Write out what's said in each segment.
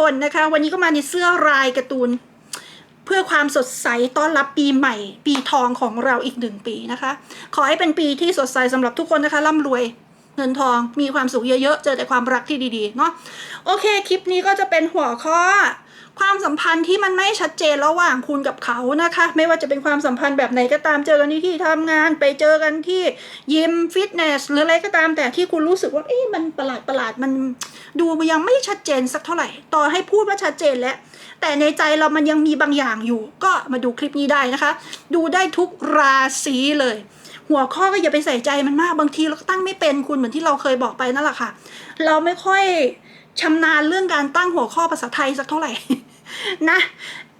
คนนะคะ วันนี้ก็มาในเสื้อลายการ์ตูน เพื่อความสดใสต้อนรับปีใหม่ ปีทองของเราอีกหนึ่งปีนะคะ ขอให้เป็นปีที่สดใสสำหรับทุกคนนะคะร่ำรวยเงินทองมีความสุขเยอะๆ เจอแต่ความรักที่ดีๆ เนาะโอเค คลิปนี้ก็จะเป็นหัวข้อ ความสัมพันธ์ที่มันไม่ชัดเจนระหว่างคุณกับเขานะคะ ไม่ว่าจะเป็นความสัมพันธ์แบบไหนก็ตามเจอกันที่ที่ทำงาน ไปเจอกันที่ยิมฟิตเนสหรืออะไรก็ตามแต่ที่คุณรู้สึกว่าเอ๊ะมันประหลาดประหลาดมันดูมันยังไม่ชัดเจนสักเท่าไหร่ ต่อให้พูดว่าชัดเจนแล้วแต่ในใจเรามันยังมีบางอย่างอยู่ ก็มาดูคลิปนี้ได้นะคะ ดูได้ทุกราศีเลย หัวข้อก็อย่าไปใส่ใจมันมากบางทีเราก็ตั้งไม่เป็นคุณเหมือนที่เราเคยบอกไปนั่นแหละค่ะ เราไม่ค่อย ชำนาญเรื่องการตั้งหัวข้อภาษาไทยสักเท่าไหร่ นะ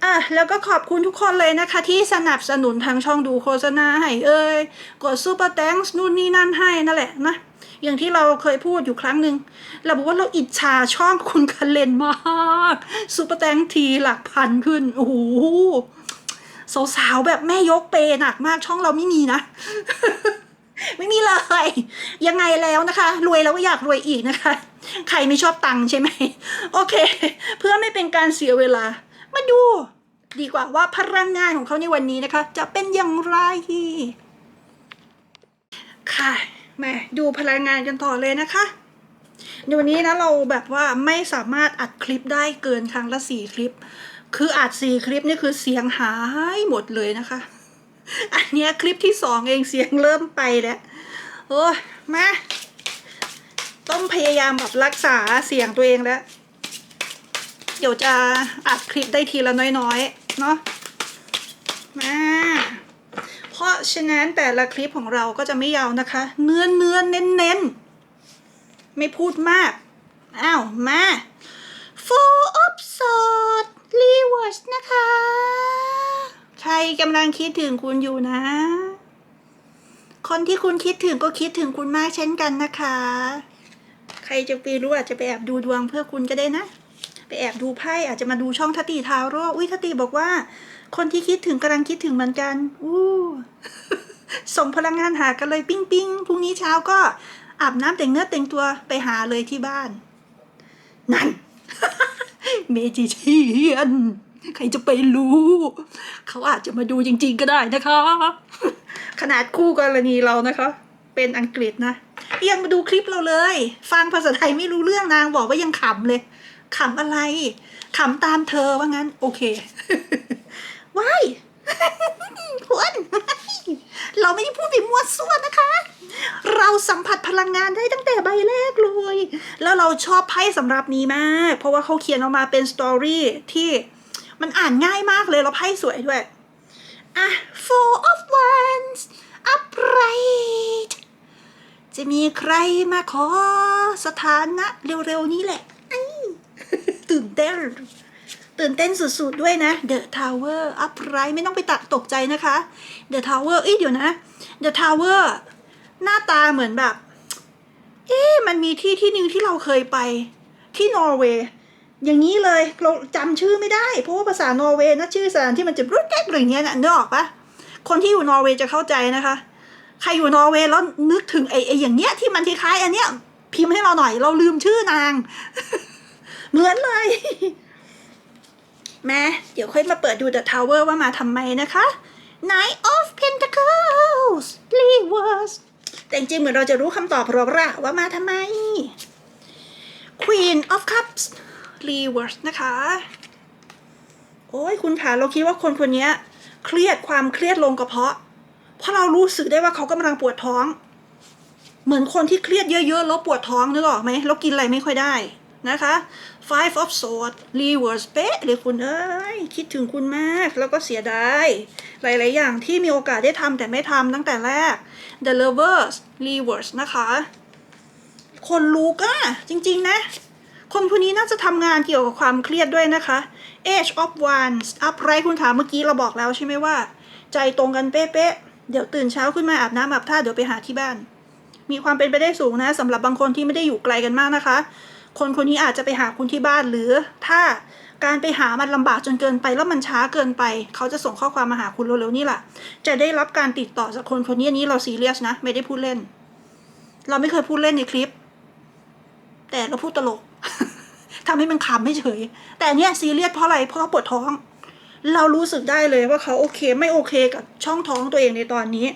อะแล้วก็ขอบคุณทุกคนเลยนะคะ ที่สนับสนุนทางช่องดูโฆษณาให้เอ้ยกดซูเปอร์แตงส์นู่นนี่นั่นให้นั่นแหละนะอย่างที่เราเคยพูดอยู่ครั้งหนึ่งเราบอกว่าเราอิจฉาช่องคุณคันเลนมากซูเปอร์แตงทีหลักพันขึ้นโอ้โหสาวๆแบบแม่ยกเปหนักมากช่องเราไม่มีนะ ไม่มีเลย ยังไงแล้วนะคะ รวยแล้วก็อยากรวยอีกนะคะ ใครไม่ชอบตังค์ใช่ไหม โอเค เพื่อไม่เป็นการเสียเวลา มาดู ดีกว่าว่าพลังงานของเขาในวันนี้นะคะ จะเป็นอย่างไร ค่ะแม่ดูพลังงานกันต่อเลยนะคะในวันนี้นะเราแบบว่าไม่สามารถอัดคลิปได้เกินครั้งละสี่คลิป คืออัดสี่คลิปนี่คือเสียงหายหมดเลยนะคะ อันเนี้ยคลิปที่สองเองเสียงเริ่มไปแล้ว โอ้มา ต้องพยายามแบบรักษาเสียงตัวเองแล้ว เดี๋ยวจะอัดคลิปได้ทีละน้อยๆ เนาะมาเพราะฉะนั้นแต่ละคลิปของเราก็จะไม่ยาวนะคะ เนื้อเนื้อเน้นเน้นไม่พูดมาก อ้าว มา full of salt rewards นะคะ ใครกำลังคิดถึงคุณอยู่นะ คนที่คุณคิดถึงก็คิดถึงคุณมากเช่นกันนะคะ ใครจะไปรู้อาจจะไปแอบดูดวงเพื่อคุณก็ได้นะ ไปแอบดูไพ่อาจจะมาดูช่องทัตติทาโร่อุ้ยทัตติบอกว่า คนที่คิดถึงกำลังคิดถึงเหมือนกันอู้ส่งพลังงานหากันเลยปิ้งปิ้งพรุ่งนี้เช้าก็อาบน้ำแต่งเนื้อแต่งตัวไปหาเลยที่บ้าน นั่น เมจิเชียน ใครจะไปรู้ เขาอาจจะมาดูจริง ๆ ก็ได้นะคะ ขนาดคู่กรณีเรานะคะ เป็นอังกฤษนะยังมาดูคลิปเราเลย ฟังภาษาไทยไม่รู้เรื่องนางบอกว่ายังขำเลยขำอะไรขำตามเธอว่างั้น โอเคว้ายคุณเราไม่ได้พูดไปมั่วซั่วนะคะ เราสัมผัสพลังงานได้ตั้งแต่ใบแรกเลย แล้วเราชอบไพ่สำหรับนี้มาก เพราะว่าเขาเขียนออกมาเป็นสตอรี่ที่ มันอ่านง่ายมากเลยแล้วไพ่สวยด้วย อะ four of wands upright จะมีใครมาขอสถานะเร็วๆนี้แหละ ตื่นเต้น ตื่นเต้นสุดๆด้วยนะ The Tower upright ไม่ต้องไปตัดตกใจนะคะ The Tower เอ้ยเดี๋ยวนะ The Tower หน้าตาเหมือนแบบ เอ๊ะมันมีที่ที่หนึ่งที่เราเคยไปที่นอร์เวย์ อย่างนี้เลยเราจำชื่อไม่ได้ เพราะว่าภาษานอร์เวย์นะชื่อสถานที่มันจะรุดแก๊กหรืออย่างเงี้ยนะนึกออกปะคนที่อยู่นอร์เวย์จะเข้าใจนะคะ ใครอยู่นอร์เวย์แล้วนึกถึงไอ้ไอ้อย่างเงี้ยที่มันคล้ายๆอันเนี้ยพิมพ์ให้เราหน่อย เราลืมชื่อนาง เหมือนเลยแม่เดี๋ยวค่อยมาเปิดดู The Tower ว่ามาทำไมนะคะ Knight of Pentacles Reverse แต่จริงๆเหมือนเราจะรู้คำตอบหรอกละว่ามาทำไม Queen of Cups Reverse นะคะ โอ้ยคุณขาเราคิดว่าคนคนนี้เครียดความเครียดลงกระเพาะ เพราะเรารู้สึกได้ว่าเขากำลังปวดท้อง เหมือนคนที่เครียดเยอะๆแล้วปวดท้องนึกออกไหมแล้วกินอะไรไม่ค่อยได้นะคะ Five of Swords Reverse เป๊ะเลยคุณเอ้ยคิดถึงคุณมากแล้วก็เสียดายหลาย ๆ อย่างที่มีโอกาสได้ทำแต่ไม่ทำตั้งแต่แรก The Lovers Reverse นะคะ คนลูกอะจริง ๆ นะ คนคนนี้น่าจะทำงานเกี่ยวกับความเครียดด้วยนะคะ Age of Wands Upright คุณขามเมื่อกี้เราบอกแล้วใช่ไหมว่า ใจตรงกันเป๊ะๆ เดี๋ยวตื่นเช้าขึ้นมาอาบน้ำอาบท่าเดี๋ยวไปหาที่บ้าน มีความเป็นไปได้สูงนะสำหรับบางคนที่ไม่ได้อยู่ไกลกันมากนะคะ คนคนนี้อาจจะไปหาคุณที่บ้านหรือถ้าการไปหามันลำบากจนเกินไปแล้วมันช้าเกินไป เขาจะส่งข้อความมาหาคุณเร็วๆนี่แหละจะได้รับการติดต่อจากคนคนนี้นนี้เราซีเรียสนะ ไม่ได้พูดเล่น เราไม่เคยพูดเล่นในคลิป แต่เราพูดตลก ทำให้มันขำไม่เฉย แต่อันเนี้ยซีเรียสเพราะอะไร เพราะปวดท้อง เรารู้สึกได้เลยว่าเขาโอเคไม่โอเคกับช่องท้องตัวเองในตอนนี้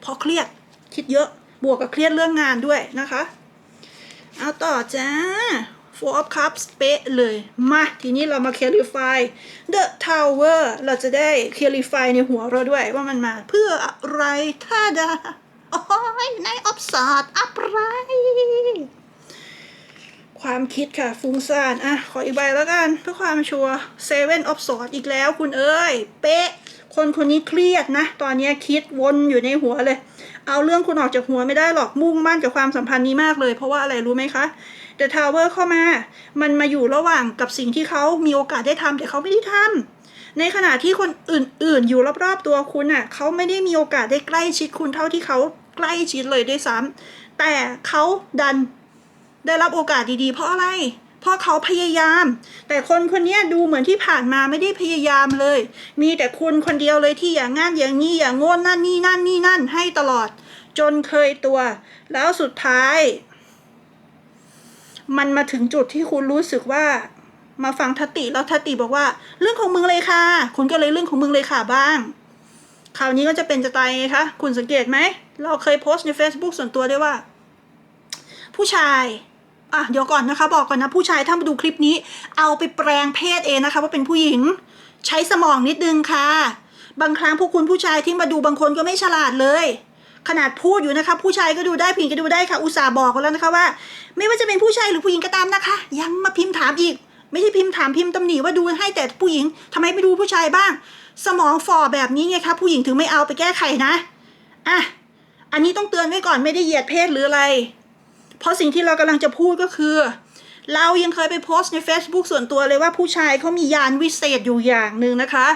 เพราะเครียดคิดเยอะบวกกับเครียดเรื่องงานด้วยนะคะ เอาต่อจ้า Four of Cups เป๊ะเลย มา ทีนี้เรามา clarify the tower เราจะได้ clarify ในหัวเราด้วยว่ามันมาเพื่ออะไรท่าดาโอ้ยในออฟสอดอะไร ความคิดค่ะ ฟุ้งซ่าน อะ ขออีกใบแล้วกัน เพื่อความชัวร์ Seven of Swords อีกแล้วคุณเอ้ย เป๊ะ คนคนนี้เครียดนะ ตอนนี้คิดวนอยู่ในหัวเลย เอาเรื่องคุณออกจากหัวไม่ได้หรอกมุ่งมั่นกับความสัมพันธ์นี้มากเลย เพราะว่าอะไรรู้ไหมคะ The Tower เข้ามา มันมาอยู่ระหว่างกับสิ่งที่เขามีโอกาสได้ทำแต่เขาไม่ได้ทำในขณะที่คนอื่น ๆ อยู่รอบ ๆ ตัวคุณอะเขาไม่ได้มีโอกาสได้ใกล้ชิดคุณเท่าที่เขาใกล้ชิดเลยด้วยซ้ำแต่เขาดัน ได้รับโอกาสดีๆ เพราะอะไร เพราะเขาพยายาม แต่คนคนนี้ดูเหมือนที่ผ่านมาไม่ได้พยายามเลย มีแต่คุณคนเดียวเลยที่อย่างงั้นอย่างนี้อย่างโง่นนั่นนี่นั่นนี่นั่นให้ตลอด จนเคยตัว แล้วสุดท้าย มันมาถึงจุดที่คุณรู้สึกว่า มาฟังทติแล้วทติบอกว่า เรื่องของมึงเลยค่ะ คุณก็เลยเรื่องของมึงเลยค่ะบ้างคราวนี้ก็จะเป็นจะตายไงคะ คุณสังเกตไหม เราเคยโพสต์ใน Facebook ส่วนตัวด้วยว่า ผู้ชาย อะเดี๋ยวก่อนนะคะบอกก่อนนะผู้ชายถ้ามาดูคลิปนี้ เอาไปแปลงเพศเองนะคะ ว่าเป็นผู้หญิง ใช้สมองนิดนึงค่ะ บางครั้งพวกคุณผู้ชายที่มาดูบางคนก็ไม่ฉลาดเลย ขนาดพูดอยู่นะคะ ผู้ชายก็ดูได้ผู้หญิงก็ดูได้ค่ะ อุตส่าห์บอกกันแล้วนะคะว่า ไม่ว่าจะเป็นผู้ชายหรือผู้หญิงก็ตามนะคะ ยังมาพิมพ์ถามอีก ไม่ใช่พิมพ์ถามพิมพ์ตำหนิว่าดูให้แต่ผู้หญิงทำไมไม่ดูผู้ชายบ้าง สมองฝ่อแบบนี้ไงคะผู้หญิงถึงไม่เอาไปแก้ไขนะอะอันนี้ต้องเตือนไว้ก่อนไม่ได้เหยียดเพศหรืออะไร เพราะสิ่งที่เรากำลังจะพูดก็คือ เรายังเคยไปโพสต์ใน Facebook ส่วนตัวเลยว่าผู้ชายเขามียานวิเศษอยู่อย่างหนึ่งนะคะ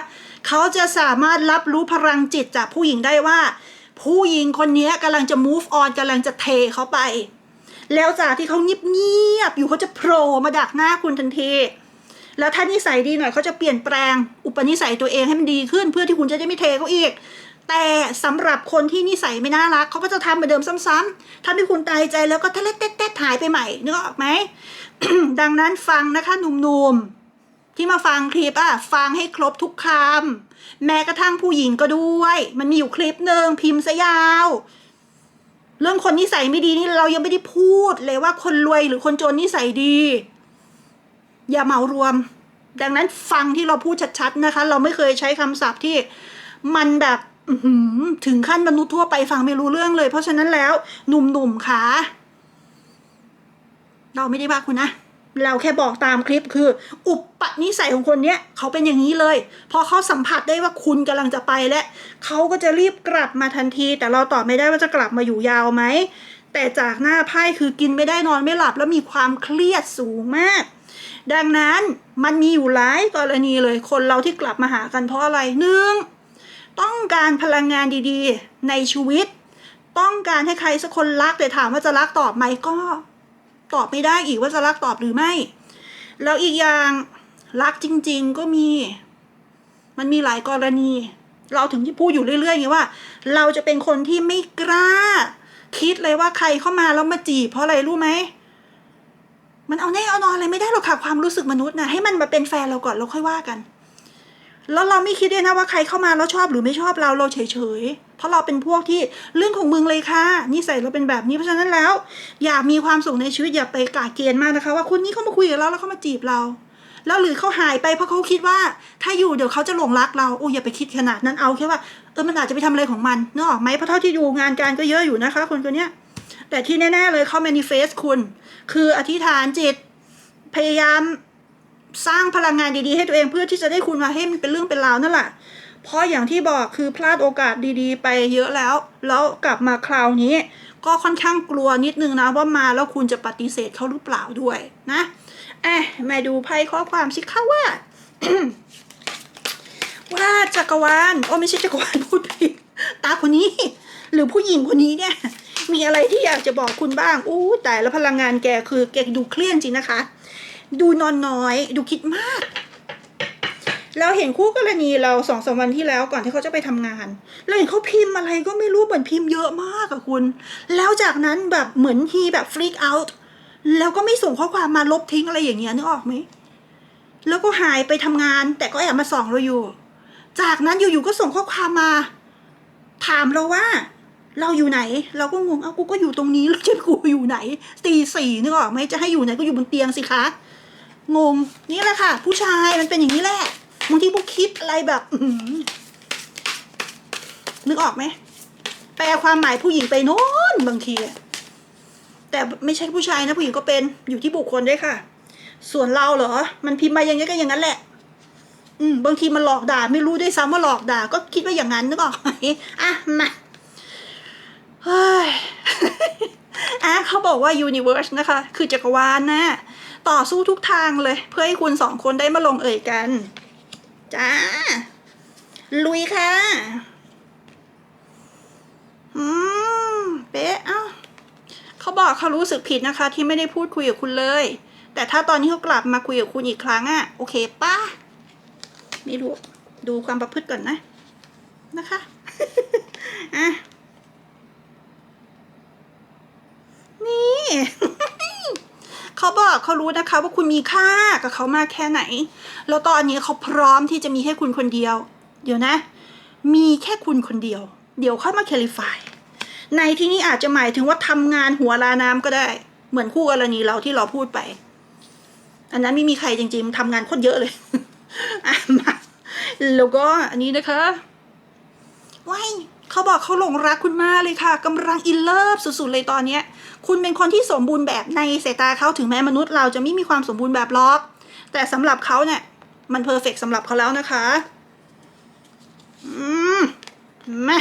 เขาจะสามารถรับรู้พลังจิตจากผู้หญิงได้ว่า ผู้หญิงคนนี้กำลังจะ move on กำลังจะเทเขาไป แล้วจากที่เขาเงียบๆอยู่เขาจะโผล่มาดักหน้าคุณทันทีแล้วถ้านิสัยดีหน่อยเขาจะเปลี่ยนแปลงอุปนิสัยตัวเองให้มันดีขึ้น เพื่อที่คุณจะได้ไม่เทเขาอีก แต่สำหรับคนที่นิสัยไม่น่ารักเขาก็จะทำเหมือนเดิมซ้ำๆทำให้คุณตายใจแล้วก็ทะเลเต๊ดๆหายไปใหม่นึกออกไหมดังนั้นฟังนะคะหนุ่มๆ ที่มาฟังคลิปอะฟังให้ครบทุกคำแม้กระทั่งผู้หญิงก็ด้วย มันมีอยู่คลิปหนึ่งพิมพ์ซะยาว เรื่องคนนิสัยไม่ดีนี่เรายังไม่ได้พูดเลยว่าคนรวยหรือคนจนนิสัยดี อย่าเหมารวม ดังนั้นฟังที่เราพูดชัดๆนะคะ เราไม่เคยใช้คำศัพท์ที่มันแบบ ถึงขั้นมนุษย์ทั่วไปฟังไม่รู้เรื่องเลย เพราะฉะนั้นแล้ว หนุ่มๆค่ะเราไม่ได้ว่าคุณนะเราแค่บอกตามคลิปคือ อุปนิสัยของคนเนี้ยเขาเป็นอย่างนี้เลย พอเขาสัมผัสได้ว่าคุณกำลังจะไปแล้วเขาก็จะรีบกลับมาทันที แต่เราตอบไม่ได้ว่าจะกลับมาอยู่ยาวไหมแต่จากหน้าไพ่คือกินไม่ได้นอนไม่หลับแล้วมีความเครียดสูงมาก ดังนั้นมันมีอยู่หลายกรณีเลยคนเราที่กลับมาหากันเพราะอะไรหนึ่ง ต้องการพลังงานดีๆ ในชีวิต ต้องการให้ใครสักคนรักแต่ถามว่าจะรักตอบไหมก็ตอบไม่ได้อีกว่าจะรักตอบหรือไม่ แล้วอีกอย่างรักจริง ๆก็มี มันมีหลายกรณี เราถึงที่พูดอยู่เรื่อยๆไงว่า เราจะเป็นคนที่ไม่กล้า คิดเลยว่าใครเข้ามาแล้วมาจีบเพราะอะไรรู้ไหมมันเอาแน่เอานอนอะไรไม่ได้หรอกค่ะความรู้สึกมนุษย์นะให้มันมาเป็นแฟนเราก่อนเราค่อยว่ากัน แล้วเราไม่คิดด้วยนะว่าใครเข้ามาแล้วชอบหรือไม่ชอบเราเราเฉยๆ เพราะเราเป็นพวกที่เรื่องของมึงเลยค่ะนิสัยเราเป็นแบบนี้เพราะฉะนั้นแล้ว อย่ามีความสุขในชีวิตอย่าไปกาเกณฑ์มากนะคะ ว่าคนนี้เขามาคุยกับเราแล้วเขามาจีบเรา แล้วหรือเขาหายไปเพราะเขาคิดว่า ถ้าอยู่เดี๋ยวเขาจะหลงรักเราโอ้ยอย่าไปคิดขนาดนั้นเอาแค่ว่าเออมันอาจจะไปทำอะไรของมันนึกออกไหมเพราะเท่าที่ดูงานการก็เยอะอยู่นะคะคนคนเนี้ยแต่ที่แน่ ๆ เลยเขา manifest คุณ คืออธิษฐานจิตพยายาม สร้างพลังงานดีๆให้ตัวเองเพื่อที่จะได้คุณมาให้มันเป็นเรื่องเป็นราวนั่นแหละ เพราะอย่างที่บอกคือพลาดโอกาสดีๆ ไปเยอะแล้ว แล้วกลับมาคราวนี้ ก็ค่อนข้างกลัวนิดนึงนะว่ามาแล้วคุณจะปฏิเสธเขาหรือเปล่าด้วยนะเอะมาดูไพ่ข้อความสิคะว่า ว่าจักรวาลโอ้ไม่ใช่จักรวาลพูดผิดตาคนนี้ หรือผู้หญิงคนนี้เนี่ย มีอะไรที่อยากจะบอกคุณบ้างอู้แต่แล้วพลังงานแกคือแกดูเครียดจริงนะคะ ดูนอนน้อย ดูคิดมาก เราเห็นคู่กรณีเราสองสามวันที่แล้วก่อนที่เขาจะไปทำงาน เราเห็นเขาพิมพ์อะไรก็ไม่รู้เหมือนพิมพ์เยอะมากอะคุณ แล้วจากนั้นแบบเหมือนฮีแบบฟรีกเอาท์แล้วก็ไม่ส่งข้อความมาลบทิ้งอะไรอย่างเงี้ยนึกออกไหมแล้วก็หายไปทำงาน แต่ก็แอบมาส่องเราอยู่ จากนั้นอยู่ๆก็ส่งข้อความมา ถามเราว่า เราอยู่ไหน เราก็งง เอ้ากูก็อยู่ตรงนี้แล้วจะกูอยู่ไหนตีสี่นึกออกไหมจะให้อยู่ไหนก็อยู่บนเตียงสิคะ งงนี่แหละค่ะ ผู้ชายมันเป็นอย่างนี้แหละบางทีพวกคิดอะไรแบบนึกออกไหมแปลความหมายผู้หญิงไปโน้นบางที แต่ไม่ใช่ผู้ชายนะผู้หญิงก็เป็นอยู่ที่บุคคลด้วยค่ะ ส่วนเราเหรอ มันพิมพ์มาอย่างนี้ก็อย่างนั้นแหละ อืมบางทีมันหลอกด่า ไม่รู้ด้วยซ้ำว่าหลอกด่า ก็คิดว่าอย่างนั้นนึกออกไหมอะมาเฮ้ยอะเขาบอกว่า universe นะคะ คือจักรวาลนะ ต่อสู้ทุกทางเลย เพื่อให้คุณสองคนได้มาลงเอ่ยกัน จ้า ลุยค่ะ อืม เป๊ะ เอ้าเขาบอกเขารู้สึกผิดนะคะ ที่ไม่ได้พูดคุยกับคุณเลย แต่ถ้าตอนนี้เขากลับมาคุยกับคุณอีกครั้งอะโอเคป้าไม่รู้ ดูความประพฤติก่อนนะ นะคะ อะ นี่ เขาบอกเขารู้นะคะว่าคุณมีค่ากับเขามากแค่ไหน แล้วตอนนี้เขาพร้อมที่จะมีแค่คุณคนเดียว เดี๋ยวนะ มีแค่คุณคนเดียว เดี๋ยวค่อยมาเคลิฟาย ในที่นี้อาจจะหมายถึงว่าทำงานหัวลาน้ำก็ได้ เหมือนคู่กรณีเราที่เราพูดไป อันนั้นไม่มีใครจริง ๆทำงานโคตรเยอะเลยอะมาแล้วก็อันนี้นะคะว้ายเขาบอกเขาหลงรักคุณมากเลยค่ะกำลังอินเลิฟสุดๆเลยตอนเนี้ย คุณเป็นคนที่สมบูรณ์แบบในสายตาเขาถึงแม้มนุษย์เราจะไม่มีความสมบูรณ์แบบหรอก แต่สำหรับเขาเนี่ย มันเพอร์เฟกสำหรับเขาแล้วนะคะ อืมแม่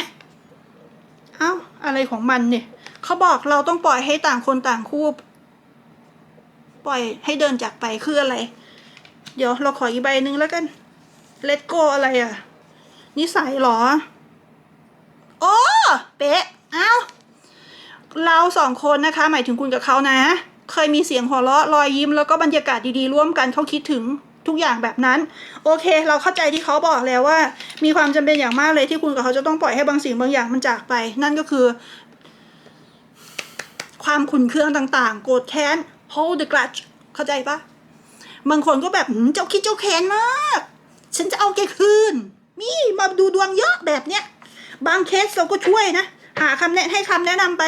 เอ้า อะไรของมันเนี่ยเขาบอกเราต้องปล่อยให้ต่างคนต่างคู่ปล่อยให้เดินจากไปคืออะไร เดี๋ยวเราขออีกใบหนึ่งแล้วกัน let go อะไรอะ นิสัยเหรอ โอ้ เป๊ะ เอ้า เราสองคนนะคะ หมายถึงคุณกับเขานะ เคยมีเสียงหัวเราะรอยยิ้มแล้วก็บรรยากาศดีๆร่วมกันเขาคิดถึงทุกอย่างแบบนั้น โอเค เราเข้าใจที่เขาบอกแล้วว่า มีความจำเป็นอย่างมากเลยที่คุณกับเขาจะต้องปล่อยให้บางสิ่งบางอย่างมันจากไป นั่นก็คือ ความขุนเคืองต่างๆ โกรธแค้น hold the grudge เข้าใจปะบางคนก็แบบหืมเจ้าคิดเจ้าแค้นมาก ฉันจะเอาแกคืน นี่มาดูดวงเยอะแบบเนี้ย บางเคสเราก็ช่วยนะ หาคำแนะให้คำแนะนำไป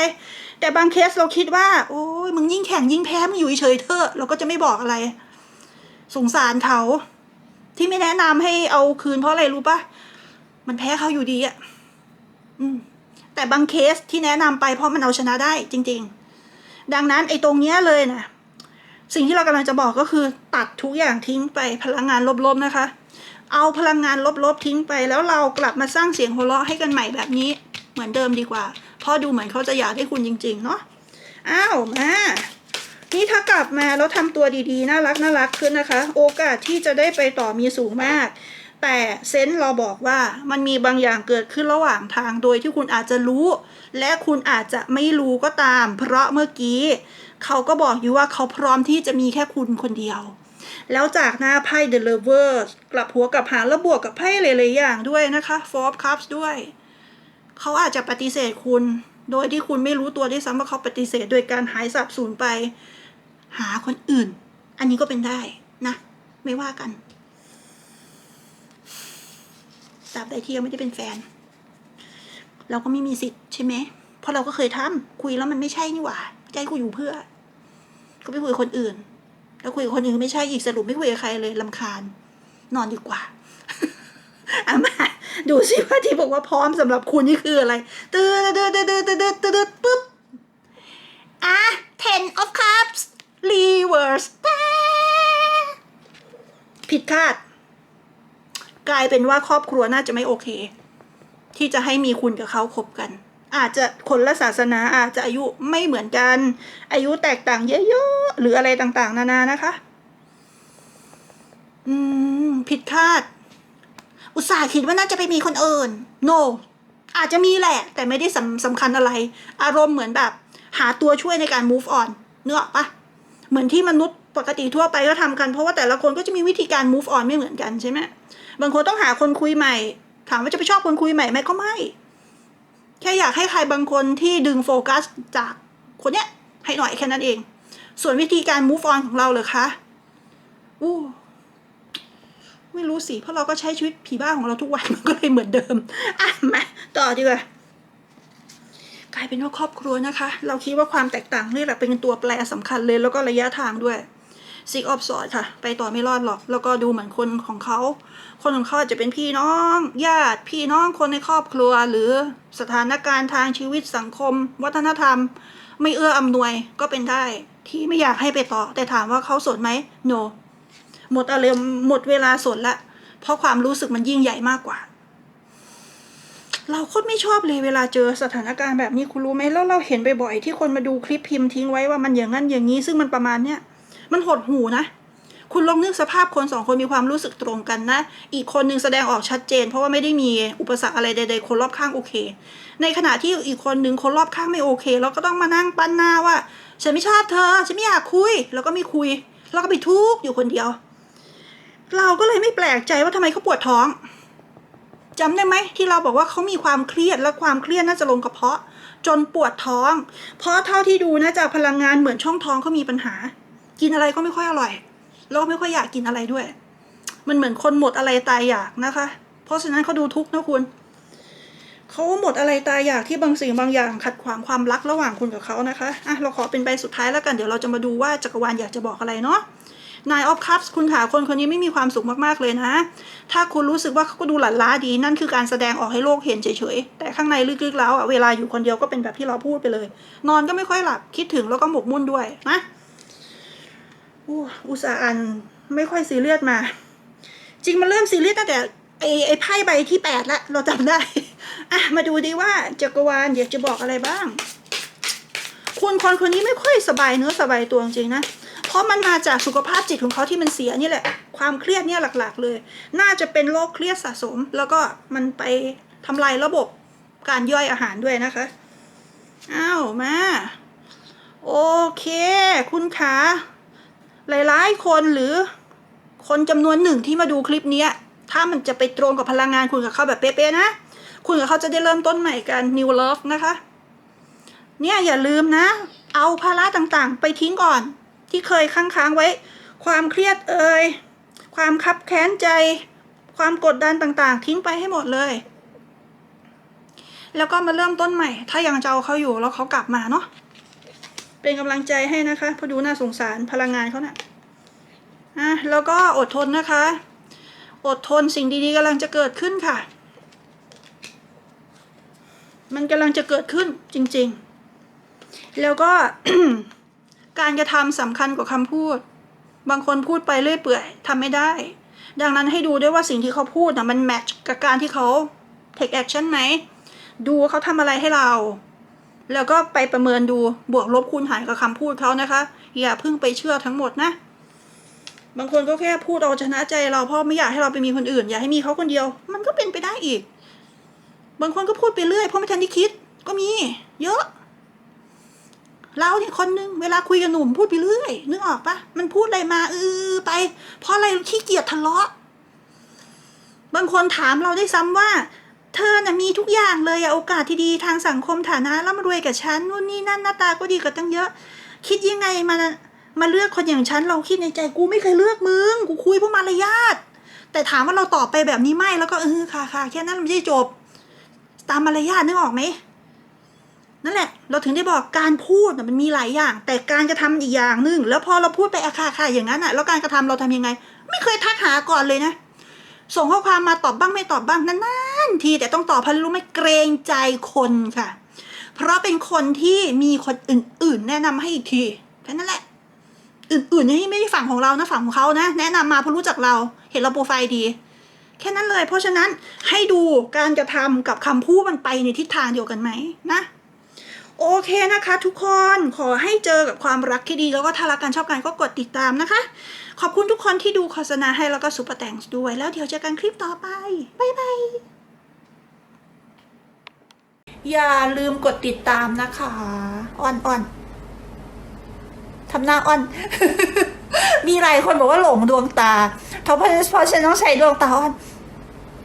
แต่บางเคสเราคิดว่า โอ้ยมึงยิ่งแข่งยิ่งแพ้มึงอยู่เฉยเถอะเราก็จะไม่บอกอะไร สงสารเขา ที่ไม่แนะนำให้เอาคืนเพราะอะไรรู้ปะมันแพ้เขาอยู่ดีอะอืม แต่บางเคสที่แนะนำไปเพราะมันเอาชนะได้จริง ๆ ดังนั้นไอ้ตรงเนี้ยเลยนะสิ่งที่เรากำลังจะบอกก็คือตัดทุกอย่างทิ้งไปพลังงานลบๆนะคะ เอาพลังงานลบๆทิ้งไป แล้วเรากลับมาสร้างเสียงหัวเราะให้กันใหม่แบบนี้ เหมือนเดิมดีกว่า เพราะดูเหมือนเขาจะอยากให้คุณจริง ๆ เนาะอ้าวมานี่ถ้ากลับมาแล้วทำตัวดีๆ น่ารักน่ารักขึ้นนะคะ โอกาสที่จะได้ไปต่อมีสูงมาก แต่เซนส์เราบอกว่ามันมีบางอย่างเกิดขึ้นระหว่างทางโดยที่คุณอาจจะรู้ และคุณอาจจะไม่รู้ก็ตาม เพราะเมื่อกี้เขาก็บอกอยู่ว่าเขาพร้อมที่จะมีแค่คุณคนเดียว แล้วจากหน้าไพ่ The Lovers กลับหัวกลับหางแล้วบวกกับไพ่หลายๆอย่างด้วยนะคะ Four Cups ด้วย เขาอาจจะปฏิเสธคุณ โดยที่คุณไม่รู้ตัวด้วยซ้ำว่าเขาปฏิเสธ โดยการหายสับสูญไป หาคนอื่น อันนี้ก็เป็นได้นะ ไม่ว่ากันตราบใดที่ยังไม่ได้เป็นแฟน เราก็ไม่มีสิทธิ์ใช่ไหมเพราะเราก็เคยทำคุยแล้วมันไม่ใช่นี่หว่าใจกูอยู่เพื่อ ก็ไปคุยกับคนอื่น แล้วคุยกับคนอื่นไม่ใช่อีกสรุปไม่คุยกับใครเลยลำคาญ นอนดีกว่า อามาดูสิว่าที่บอกว่าพร้อมสำหรับคุณนี่คืออะไรตืดตืดตืดตืดตืดตืดปุ๊บอะ ten of cups reverse ผิดคาด กลายเป็นว่าครอบครัวน่าจะไม่โอเค ที่จะให้มีคุณกับเขาคบกัน อาจจะคนละศาสนาอาจจะอายุไม่เหมือนกัน อายุแตกต่างเยอะๆหรืออะไรต่างๆ นานานะคะ อืม ผิดคาด อุตส่าห์คิดว่าน่าจะไปมีคนอื่น no อาจจะมีแหละ แต่ไม่ได้สำสำคัญอะไร อารมณ์เหมือนแบบ หาตัวช่วยในการ move on เนื้อปะเหมือนที่มนุษย์ปกติทั่วไปก็ทำกันเพราะว่าแต่ละคนก็จะมีวิธีการ move on ไม่เหมือนกันใช่ไหมบางคนต้องหาคนคุยใหม่ ถามว่าจะไปชอบคนคุยใหม่ไหมก็ไม่ แค่อยากให้ใครบางคนที่ดึงโฟกัสจากคนเนี้ยให้หน่อยแค่นั้นเอง ส่วนวิธีการ move on ของเราเหรอคะอู้ ไม่รู้สิ เพราะเราก็ใช้ชีวิตผีบ้าของเราทุกวันมันก็เลยเหมือนเดิม อะมาต่อดีกว่ากลายเป็นว่าครอบครัวนะคะ เราคิดว่าความแตกต่างนี่แหละเป็นตัวแปรสำคัญเลยแล้วก็ระยะทางด้วยซิกออฟสอดค่ะ ไปต่อไม่รอดหรอก แล้วก็ดูเหมือนคนของเขา คนของเขาจะเป็นพี่น้องญาติพี่น้องคนในครอบครัว หรือสถานการณ์ทางชีวิตสังคม วัฒนธรรม ไม่เอื้ออำนวยก็เป็นได้ ที่ไม่อยากให้ไปต่อ แต่ถามว่าเขาสนไหม no หมดอารมณ์หมดเวลาสนละ เพราะความรู้สึกมันยิ่งใหญ่มากกว่า เราโคตรไม่ชอบเลยเวลาเจอสถานการณ์แบบนี้คุณรู้ไหมแล้วเราเห็นบ่อยๆที่คนมาดูคลิปพิมพ์ทิ้งไว้ว่ามันอย่างนั้นอย่างนี้ ซึ่งมันประมาณเนี้ยมันหดหูนะคุณลองนึกสภาพคนสองคนมีความรู้สึกตรงกันนะ อีกคนนึงแสดงออกชัดเจน เพราะว่าไม่ได้มีอุปสรรคอะไรใด ๆ คนรอบข้างโอเค ในขณะที่อีกคนนึงคนรอบข้างไม่โอเค เราก็ต้องมานั่งปั้นหน้าว่า ฉันไม่ชอบเธอ ฉันไม่อยากคุย แล้วก็ไม่คุย แล้วก็ไปทุกข์อยู่คนเดียว เราก็เลยไม่แปลกใจว่าทำไมเขาปวดท้องจำได้ไหมที่เราบอกว่าเขามีความเครียดและความเครียดน่าจะลงกระเพาะ จนปวดท้อง เพราะเท่าที่ดูนะจากพลังงานเหมือนช่องท้องเขามีปัญหา กินอะไรก็ไม่ค่อยอร่อยแล้วก็ไม่ค่อยอยากกินอะไรด้วย มันเหมือนคนหมดอะไรตายอยากนะคะ เพราะฉะนั้นเขาดูทุกข์นะคุณเขาหมดอะไรตายอยากที่บางสิ่งบางอย่างขัดขวางความรักระหว่างคุณกับเขานะคะอะเราขอเป็นใบสุดท้ายแล้วกันเดี๋ยวเราจะมาดูว่าจักรวาลอยากจะบอกอะไรเนาะ Nine of Cups คุณขาคนคนนี้ไม่มีความสุขมากๆเลยนะ ถ้าคุณรู้สึกว่าเขาก็ดูหลั่นล้าดีนั่นคือการแสดงออกให้โลกเห็นเฉยๆ แต่ข้างในลึกๆแล้วอะเวลาอยู่คนเดียวก็เป็นแบบที่เราพูดไปเลย นอนก็ไม่ค่อยหลับคิดถึงแล้วก็หมกมุ่นด้วยนะอุตส่าห์อ่านไม่ค่อยซีเรียสมา จริงมันเริ่มซีเรียสตั้งแต่ไอ้ไอ้ไพ่ใบที่แปดละเราจำได้อะมาดูดีว่าจักรวาลอยากจะบอกอะไรบ้าง คุณคนคนนี้ไม่ค่อยสบายเนื้อสบายตัวจริงนะ เพราะมันมาจากสุขภาพจิตของเขาที่มันเสียนี่แหละ ความเครียดเนี่ยหลักๆ เลย น่าจะเป็นโรคเครียดสะสม แล้วก็มันไปทำลายระบบการย่อยอาหารด้วยนะคะ อ้าวมา โอเค คุณขาหลายๆคนหรือคนจำนวนหนึ่งที่มาดูคลิปนี้ถ้ามันจะไปตรงกับพลังงานคุณกับเขาแบบเป๊ะๆนะ คุณกับเขาจะได้เริ่มต้นใหม่กัน new love นะคะ เนี่ยอย่าลืมนะ เอาภาระต่างๆ ไปทิ้งก่อน ที่เคยค้างๆไว้ ความเครียดเอ่ยความคับแค้นใจ ความกดดันต่างๆ ทิ้งไปให้หมดเลย แล้วก็มาเริ่มต้นใหม่ ถ้ายังจะเอาเขาอยู่แล้วเขากลับมาเนาะเป็นกำลังใจให้นะคะเพราะดูน่าสงสารพลังงานเขาเนะ่ะอะแล้วก็อดทนนะคะ อดทนสิ่งดีๆกำลังจะเกิดขึ้นค่ะ มันกำลังจะเกิดขึ้นจริง ๆ แล้วก็ การกระทำสำคัญกว่าคำพูด บางคนพูดไปเรื่อยเปื่อยทำไม่ได้ ดังนั้นให้ดูด้วยว่าสิ่งที่เขาพูดนะมันแมทช์กับการที่เขา take action ไหม ดูเขาทำอะไรให้เรา แล้วก็ไปประเมินดูบวกลบคูณหารกับคำพูดเขานะคะ อย่าเพิ่งไปเชื่อทั้งหมดนะ บางคนก็แค่พูดเอาชนะใจเราเพราะไม่อยากให้เราไปมีคนอื่น อยากให้มีเขาคนเดียว มันก็เป็นไปได้อีก บางคนก็พูดไปเรื่อยเพราะไม่ทันที่คิด ก็มี เยอะ เราเนี่ยคนนึงเวลาคุยกับหนุ่มพูดไปเรื่อยนึกออกปะมันพูดอะไรมาเออไป เพราะอะไรขี้เกียจทะเลาะ บางคนถามเราได้ซ้ำว่า เธอน่ะมีทุกอย่างเลยอะโอกาสที่ดีทางสังคมฐานะร่ำรวยกับฉันนู่นนี่นั่นหน้าตาก็ดีกว่าตั้งเยอะ คิดยังไงมามาเลือกคนอย่างฉันเราคิดในใจกูไม่เคยเลือกมึงกูคุยเพราะมารยาทแต่ถามว่าเราตอบไปแบบนี้ไม่แล้วก็เออค่ะค่ะแค่นั้นมันไม่จบ ตามมารยาทนึกออกไหม นั่นแหละ เราถึงได้บอกการพูดมันมีหลายอย่าง แต่การกระทำอีกอย่างหนึ่งแล้วพอเราพูดไปอาคาคาอย่างนั้นอะแล้วการกระทำเราทำยังไง ไม่เคยทักหาก่อนเลยนะส่งข้อความมาตอบบ้างไม่ตอบบ้างนานๆทีแต่ต้องตอบเพราะรู้ไหมเกรงใจคนค่ะ เพราะเป็นคนที่มีคนอื่น ๆ แนะนำให้อีกทีแค่นั้นแหละ อื่นๆนี่ไม่ใช่ฝั่งของเรานะฝั่งของเขานะ แนะนำมาเพราะรู้จักเรา เห็นเราโปรไฟล์ดี แค่นั้นเลย เพราะฉะนั้นให้ดูการกระทำกับคำพูดมันไปในทิศทางเดียวกันไหมนะ โอเคนะคะ ทุกคนขอให้เจอกับความรักที่ดี แล้วก็ถ้ารักกันชอบกันก็กดติดตามนะคะ ขอบคุณทุกคนที่ดูโฆษณาให้แล้วก็ซุปเปอร์แตงด้วย แล้วเดี๋ยวเจอกันคลิปต่อไป บ๊ายบาย อย่าลืมกดติดตามนะคะอ่อนอ่อนทำหน้าอ่อน มีหลายคนบอกว่าหลงดวงตาเพราะเพราะฉันต้องใช้ดวงตาอ่อน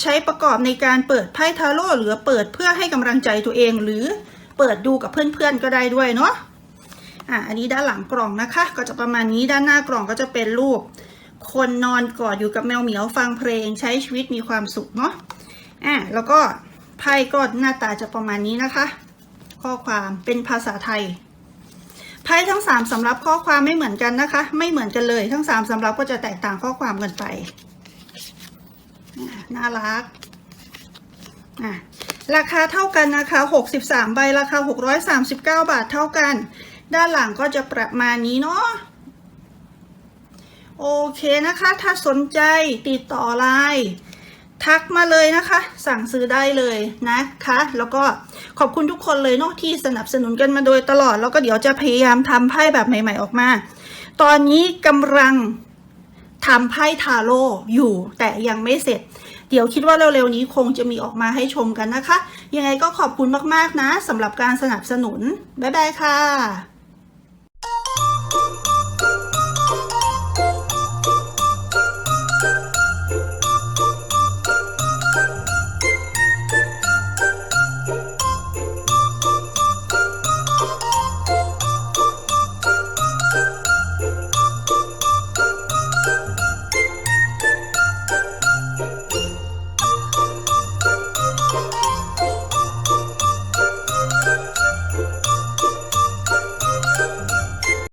ใช้ประกอบในการเปิดไพ่ทาโร่หรือเปิดเพื่อให้กำลังใจตัวเองหรือเปิดดูกับเพื่อนๆก็ได้ด้วยเนาะอะอันนี้ด้านหลังกล่องนะคะ ก็จะประมาณนี้ด้านหน้ากล่องก็จะเป็นรูป คนนอนกอดอยู่กับแมวเหมียวฟังเพลงใช้ชีวิตมีความสุขเนาะอะแล้วก็ไพ่ก็หน้าตาจะประมาณนี้นะคะ ข้อความเป็นภาษาไทยไพ่ทั้งสามสำรับข้อความไม่เหมือนกันนะคะ ไม่เหมือนกันเลยทั้งสามสำรับก็จะแตกต่างข้อความกันไป น่ารักอะราคาเท่ากันนะคะ 63 ใบ ราคา 639 บาทเท่ากัน ด้านหลังก็จะประมาณนี้เนาะ โอเคนะคะ ถ้าสนใจติดต่อไลน์ทักมาเลยนะคะ สั่งซื้อได้เลยนะคะ แล้วก็ขอบคุณทุกคนเลยเนาะที่สนับสนุนกันมาโดยตลอด แล้วก็เดี๋ยวจะพยายามทำไพ่แบบใหม่ ๆออกมา ตอนนี้กำลังทำไพ่ทาโร่อยู่แต่ยังไม่เสร็จ เดี๋ยวคิดว่าเร็วๆนี้คงจะมีออกมาให้ชมกันนะคะ ยังไงก็ขอบคุณมากๆนะสำหรับการสนับสนุน บ๊ายบายค่ะ